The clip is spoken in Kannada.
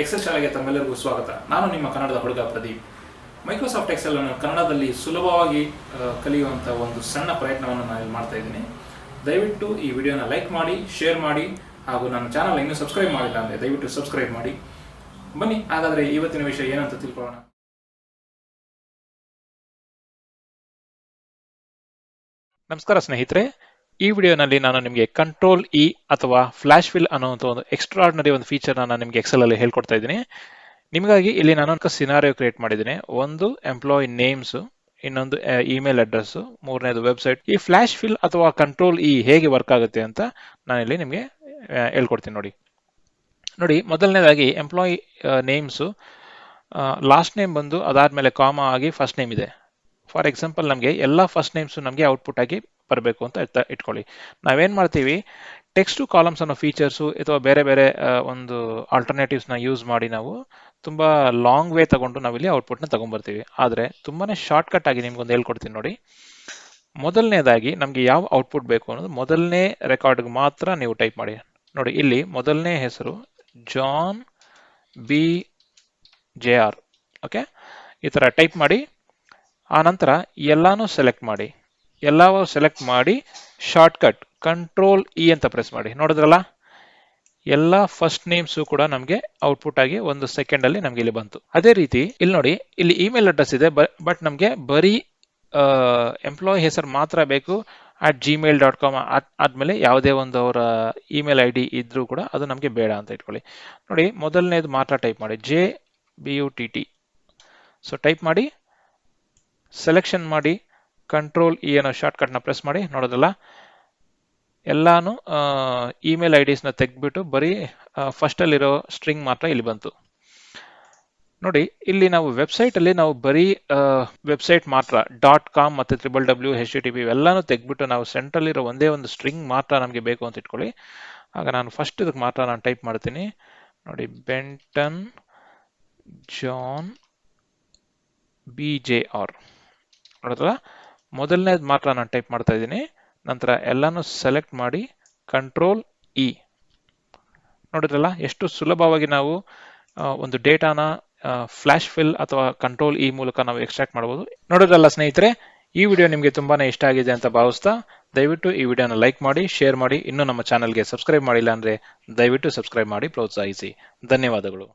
ಎಕ್ಸೆಲ್ ಶಾಲೆಗೆ ತಮ್ಮೆಲ್ಲರಿಗೂ ಸ್ವಾಗತ. ನಾನು ನಿಮ್ಮ ಕನ್ನಡದ ಹುಡುಗ ಪ್ರದೀಪ್. ಮೈಕ್ರೋಸಾಫ್ಟ್ ಎಕ್ಸೆಲ್ ಅನ್ನು ಕನ್ನಡದಲ್ಲಿ ಸುಲಭವಾಗಿ ಕಲಿಯುವಂಥ ಒಂದು ಸಣ್ಣ ಪ್ರಯತ್ನವನ್ನು ನಾನು ಇಲ್ಲಿ ಮಾಡ್ತಾ ಇದ್ದೀನಿ. ದಯವಿಟ್ಟು ಈ ವಿಡಿಯೋನ ಲೈಕ್ ಮಾಡಿ, ಶೇರ್ ಮಾಡಿ, ಹಾಗೂ ನನ್ನ ಚಾನಲ್ ಇನ್ನೂ ಸಬ್ಸ್ಕ್ರೈಬ್ ಮಾಡಿಲ್ಲ ಅಂದರೆ ದಯವಿಟ್ಟು ಸಬ್ಸ್ಕ್ರೈಬ್ ಮಾಡಿ. ಬನ್ನಿ, ಹಾಗಾದರೆ ಇವತ್ತಿನ ವಿಷಯ ಏನಂತ ತಿಳ್ಕೊಳ್ಳೋಣ. ನಮಸ್ಕಾರ ಸ್ನೇಹಿತರೆ ಈ ವಿಡಿಯೋನಲ್ಲಿ ನಾನು ನಿಮಗೆ ಕಂಟ್ರೋಲ್ ಇ ಅಥವಾ ಫ್ಲಾಶ್ ಫಿಲ್ ಅನ್ನುವಂಥ ಒಂದು ಎಕ್ಸ್ಟ್ರಾರ್ಡಿನರಿ ಒಂದು ಫೀಚರ್ ನಾನು ನಿಮಗೆ ಎಕ್ಸೆಲ್ ಅಲ್ಲಿ ಹೇಳ್ಕೊಡ್ತಾ ಇದ್ದೀನಿ. ನಿಮಗಾಗಿ ಇಲ್ಲಿ ನಾನು ಸಿನಾರಿಯೋ ಕ್ರಿಯೇಟ್ ಮಾಡಿದ್ದೀನಿ. ಒಂದು ಎಂಪ್ಲಾಯ್ ನೇಮ್ಸ್ ಇನ್ನೊಂದು ಇಮೇಲ್ ಅಡ್ರೆಸ್ ಮೂರನೇದು ವೆಬ್ಸೈಟ್ ಈ ಫ್ಲಾಶ್ ಫಿಲ್ ಅಥವಾ ಕಂಟ್ರೋಲ್ ಇ ಹೇಗೆ ವರ್ಕ್ ಆಗುತ್ತೆ ಅಂತ ನಾನಿಲ್ಲಿ ನಿಮಗೆ ಆ, ಹೇಳ್ಕೊಡ್ತೀನಿ ನೋಡಿ. ನೋಡಿ ಮೊದಲನೇದಾಗಿ ಎಂಪ್ಲಾಯ್ ನೇಮ್ಸು ಲಾಸ್ಟ್ ನೇಮ್ ಬಂದು ಅದಾದ್ಮೇಲೆ ಕಾಮ ಆಗಿ ಫಸ್ಟ್ ನೇಮ್ ಇದೆ. ಫಾರ್ ಎಕ್ಸಾಂಪಲ್ ನಮಗೆ ಎಲ್ಲ ಫಸ್ಟ್ ನೇಮ್ಸು ನಮಗೆ ಔಟ್ಪುಟ್ ಆಗಿ ಬರಬೇಕು ಅಂತ ಇಟ್ಕೊಳ್ಳಿ. ನಾವೇನು ಮಾಡ್ತೀವಿ? ಟೆಕ್ಸ್ಟ್ ಟು ಕಾಲಮ್ಸ್ ಅನ್ನೋ ಫೀಚರ್ಸು ಅಥವಾ ಬೇರೆ ಬೇರೆ ಒಂದು ಆಲ್ಟರ್ನೇಟಿವ್ಸ್ನ ಯೂಸ್ ಮಾಡಿ ನಾವು ತುಂಬ ಲಾಂಗ್ ವೇ ತಗೊಂಡು ನಾವಿಲ್ಲಿ ಔಟ್ಪುಟ್ನ ತೊಗೊಂಡ್ಬರ್ತೀವಿ. ಆದರೆ ತುಂಬಾ ಶಾರ್ಟ್ಕಟ್ ಆಗಿ ನಿಮ್ಗೊಂದು ಹೇಳ್ಕೊಡ್ತೀನಿ ನೋಡಿ. ಮೊದಲನೇದಾಗಿ ನಮಗೆ ಯಾವ ಔಟ್ಪುಟ್ ಬೇಕು ಅನ್ನೋದು ಮೊದಲನೇ ರೆಕಾರ್ಡ್ಗೆ ಮಾತ್ರ ನೀವು ಟೈಪ್ ಮಾಡಿ. ನೋಡಿ, ಇಲ್ಲಿ ಮೊದಲನೇ ಹೆಸರು John B J R okay ಈ ಥರ ಟೈಪ್ ಮಾಡಿ. ಆ ನಂತರ ಎಲ್ಲಾನು ಸೆಲೆಕ್ಟ್ ಮಾಡಿ. ಎಲ್ಲವೂ ಸೆಲೆಕ್ಟ್ ಮಾಡಿ ಶಾರ್ಟ್ಕಟ್ ಕಂಟ್ರೋಲ್ ಇ ಅಂತ ಪ್ರೆಸ್ ಮಾಡಿ. ನೋಡಿದ್ರಲ್ಲ? ಎಲ್ಲ ಫಸ್ಟ್ ನೇಮ್ಸು ಕೂಡ ನಮಗೆ ಔಟ್ಪುಟ್ ಆಗಿ ಒಂದು ಸೆಕೆಂಡ್ ಅಲ್ಲಿ ನಮಗೆ ಇಲ್ಲಿ ಬಂತು. ಅದೇ ರೀತಿ ಇಲ್ಲಿ ನೋಡಿ, ಇಲ್ಲಿ ಇಮೇಲ್ ಅಡ್ರೆಸ್ ಇದೆ ಬಟ್ ನಮಗೆ ಬರೀ ಎಂಪ್ಲಾಯ್ ಹೆಸರು ಮಾತ್ರ ಬೇಕು ಅಟ್ ಜಿಮೇಲ್ ಡಾಟ್ ಕಾಮ್ ಆದ್ಮೇಲೆ ಯಾವುದೇ ಒಂದು ಅವರ ಇಮೇಲ್ ಐ ಡಿ ಇದ್ರೂ ಕೂಡ ಅದು ನಮಗೆ ಬೇಡ ಅಂತ ಇಟ್ಕೊಳ್ಳಿ. ನೋಡಿ, ಮೊದಲನೇದು ಮಾತ್ರ ಟೈಪ್ ಮಾಡಿ. J B U T T so type ಮಾಡಿ ಸೆಲೆಕ್ಷನ್ ಮಾಡಿ ಕಂಟ್ರೋಲ್ ಇ ಅನ್ನೋ ಶಾರ್ಟ್ಕಟ್ನ ಪ್ರೆಸ್ ಮಾಡಿ, ನೋಡೋದಲ್ಲ. ಎಲ್ಲಾನು ಇಮೇಲ್ ಐ ಡಿಸ್ನ ತೆಗೆದ್ಬಿಟ್ಟು ಬರೀ ಫಸ್ಟಲ್ಲಿರೋ ಸ್ಟ್ರಿಂಗ್ ಮಾತ್ರ ಇಲ್ಲಿ ಬಂತು. ನೋಡಿ, ಇಲ್ಲಿ ನಾವು ವೆಬ್ಸೈಟಲ್ಲಿ ನಾವು ಬರೀ ವೆಬ್ಸೈಟ್ ಮಾತ್ರ ಡಾಟ್ ಕಾಮ್ ಮತ್ತು triple W H T B ಇವೆಲ್ಲನೂ ತೆಗೆದ್ಬಿಟ್ಟು ನಾವು ಸೆಂಟ್ರಲ್ಲಿರೋ ಒಂದೇ ಒಂದು ಸ್ಟ್ರಿಂಗ್ ಮಾತ್ರ ನಮಗೆ ಬೇಕು ಅಂತ ಇಟ್ಕೊಳ್ಳಿ. ಆಗ ನಾನು ಫಸ್ಟ್ ಇದಕ್ಕೆ ಮಾತ್ರ ನಾನು ಟೈಪ್ ಮಾಡ್ತೀನಿ. ನೋಡಿ Benton John B J R ನೋಡಿದ್ರ ಮೊದಲನೇದು ಮಾತ್ರ ನಾನು ಟೈಪ್ ಮಾಡ್ತಾ ಇದ್ದೀನಿ. ನಂತರ ಎಲ್ಲಾನು ಸೆಲೆಕ್ಟ್ ಮಾಡಿ ಕಂಟ್ರೋಲ್ ಇ ನೋಡಿದ್ರಲ್ಲ, ಎಷ್ಟು ಸುಲಭವಾಗಿ ನಾವು ಒಂದು ಡೇಟಾನ ಫ್ಲಾಶ್ ಫಿಲ್ ಅಥವಾ ಕಂಟ್ರೋಲ್ ಇ ಮೂಲಕ ನಾವು ಎಕ್ಸ್ಟ್ರಾಕ್ಟ್ ಮಾಡಬಹುದು ನೋಡಿದ್ರಲ್ಲ ಸ್ನೇಹಿತರೆ, ಈ ವಿಡಿಯೋ ನಿಮಗೆ ತುಂಬಾನೇ ಇಷ್ಟ ಆಗಿದೆ ಅಂತ ಭಾವಿಸ್ತಾ ದಯವಿಟ್ಟು ಈ ವಿಡಿಯೋನ ಲೈಕ್ ಮಾಡಿ, ಶೇರ್ ಮಾಡಿ, ಇನ್ನೂ ನಮ್ಮ ಚಾನಲ್ಗೆ ಸಬ್ಸ್ಕ್ರೈಬ್ ಮಾಡಿಲ್ಲ ಅಂದ್ರೆ ದಯವಿಟ್ಟು ಸಬ್ಸ್ಕ್ರೈಬ್ ಮಾಡಿ, ಪ್ರೋತ್ಸಾಹಿಸಿ. ಧನ್ಯವಾದಗಳು.